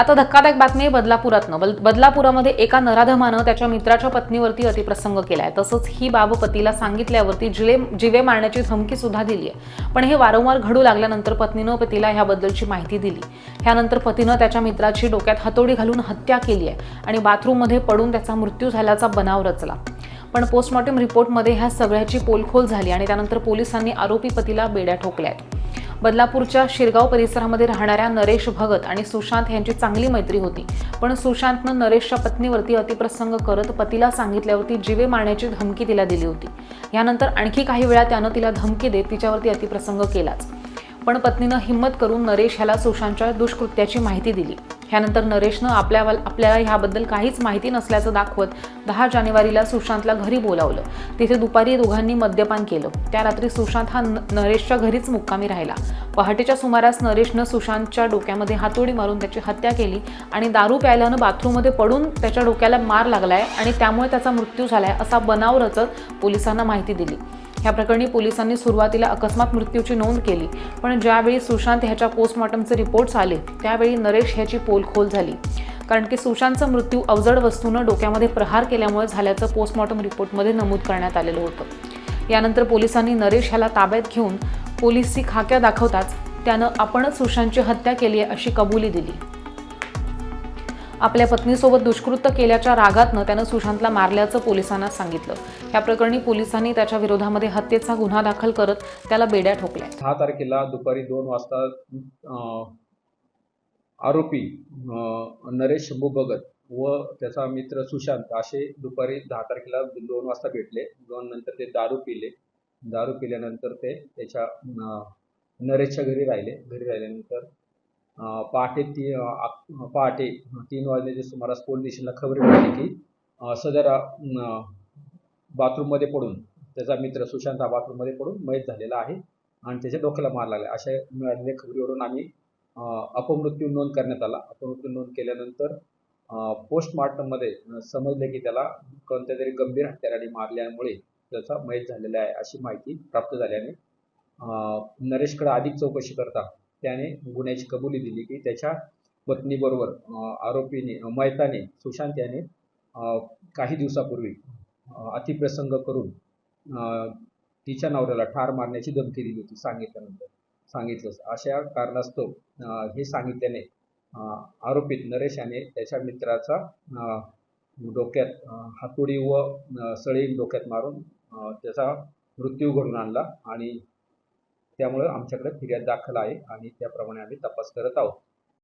आता धक्कादायक बातमी आहे बदलापुरातनं. बल- बदलापुरामध्ये एका नराधमानं त्याच्या मित्राच्या पत्नीवरती अतिप्रसंग केलाय. तसंच ही बाब पतीला सांगितल्यावरती जिले जिवे मारण्याची धमकी सुद्धा दिली आहे. पण हे वारंवार घडू लागल्यानंतर पत्नीनं पतीला ह्याबद्दलची माहिती दिली. ह्यानंतर पतीनं त्याच्या मित्राची डोक्यात हातोडी घालून हत्या केली आहे आणि बाथरूममध्ये पडून त्याचा मृत्यू झाल्याचा बनाव रचला. पण पोस्टमॉर्टम रिपोर्टमध्ये ह्या सगळ्याची पोलखोल झाली आणि त्यानंतर पोलिसांनी आरोपी पतीला बेड्या ठोकल्या आहेत. बदलापूरच्या शिरगाव परिसरामध्ये राहणाऱ्या नरेश भगत आणि सुशांत यांची चांगली मैत्री होती. पण सुशांतनं नरेशच्या पत्नीवरती अतिप्रसंग करत पतीला सांगितल्यावरती जीवे मारण्याची धमकी तिला दिली होती. यानंतर आणखी काही वेळा त्यानं तिला धमकी देत तिच्यावरती अतिप्रसंग केलाच. पण पत्नीनं हिंमत करून नरेश ह्याला सुशांतच्या दुष्कृत्याची माहिती दिली. ह्यानंतर नरेशनं आपल्या आपल्याला ह्याबद्दल काहीच माहिती नसल्याचं दाखवत दहा जानेवारीला सुशांतला घरी बोलावलं. तिथे दुपारी दोघांनी मद्यपान केलं. त्या रात्री सुशांत हा न- नरेशच्या घरीच मुक्कामी राहिला. पहाटेच्या सुमारास नरेशनं सुशांतच्या डोक्यामध्ये हातोडी मारून त्याची हत्या केली आणि दारू प्यायल्यानं बाथरूममध्ये पडून त्याच्या डोक्याला मार लागलाय आणि त्यामुळे त्याचा मृत्यू झालाय असा बनाव रचत पोलिसांना माहिती दिली. ह्या प्रकरणी पोलिसांनी सुरुवातीला अकस्मात मृत्यूची नोंद केली पण ज्यावेळी सुशांत ह्याच्या पोस्टमॉर्टमचे रिपोर्ट्स आले त्यावेळी नरेश ह्याची पोलखोल झाली. कारण की सुशांतचा मृत्यू अवजड वस्तूनं डोक्यामध्ये प्रहार केल्यामुळे झाल्याचं पोस्टमॉर्टम रिपोर्टमध्ये नमूद करण्यात आलेलं होतं. यानंतर पोलिसांनी नरेश ह्याला ताब्यात घेऊन पोलिसी खाक्या दाखवताच त्यानं आपणच सुशांतची हत्या केली आहे अशी कबुली दिली. आपल्या पत्नीसोबत दुष्कृत्य केल्याच्या रागातनं त्यानं सुशांतला मारल्याचं पोलिसांना सांगितलं. या प्रकरणी पोलिसांनी त्याच्या विरोधामध्ये हत्येचा गुन्हा दाखल करत त्याला बेड्या ठोकल्या. दहा तारखेला दुपारी दोन वाजता आरोपी नरेश शंभू भगत व त्याचा मित्र सुशांत असे दुपारी दहा तारखेला दोन वाजता भेटले. दोन नंतर ते दारू पिले. दारू पिल्यानंतर ते त्याच्या नरेशच्या घरी राहिले. घरी राहिल्यानंतर पहाटे ती पहाटे तीन वाजण्याच्या सुमारास पोलीस स्टेशनला खबर मिळाली की सदर बाथरूममध्ये पडून त्याचा मित्र सुशांत हा बाथरूममध्ये पडून मयत झालेला आहे आणि त्याच्या डोक्याला मार लागला. अशा मिळालेल्या खबरीवरून आम्ही अपमृत्यू नोंद करण्यात आला. अपमृत्यू नोंद केल्यानंतर पोस्टमॉर्टममध्ये समजले की त्याला कोणत्या तरी गंभीर हत्याराने मारल्यामुळे त्याचा मयत झालेला आहे अशी माहिती प्राप्त झाल्याने नरेशकडे अधिक चौकशी करता त्याने गुन्ह्याची कबुली दिली की त्याच्या पत्नीबरोबर आरोपीने अं, मयताने सुशांत याने काही दिवसापूर्वी अतिप्रसंग करून तिच्या नवऱ्याला ठार मारण्याची धमकी दिली होती सांगितल्यानंतर. सांगितलं. अशा कारणास्तव हे सांगितल्याने आरोपित आरोपीत नरेश याने त्याच्या मित्राचा डोक्यात हातोडी व सळी डोक्यात मारून त्याचा मृत्यू घडून आणला आणि त्यामुळं आमच्याकडे फिर्याद दाखल आहे आणि त्याप्रमाणे आम्ही तपास करत आहोत.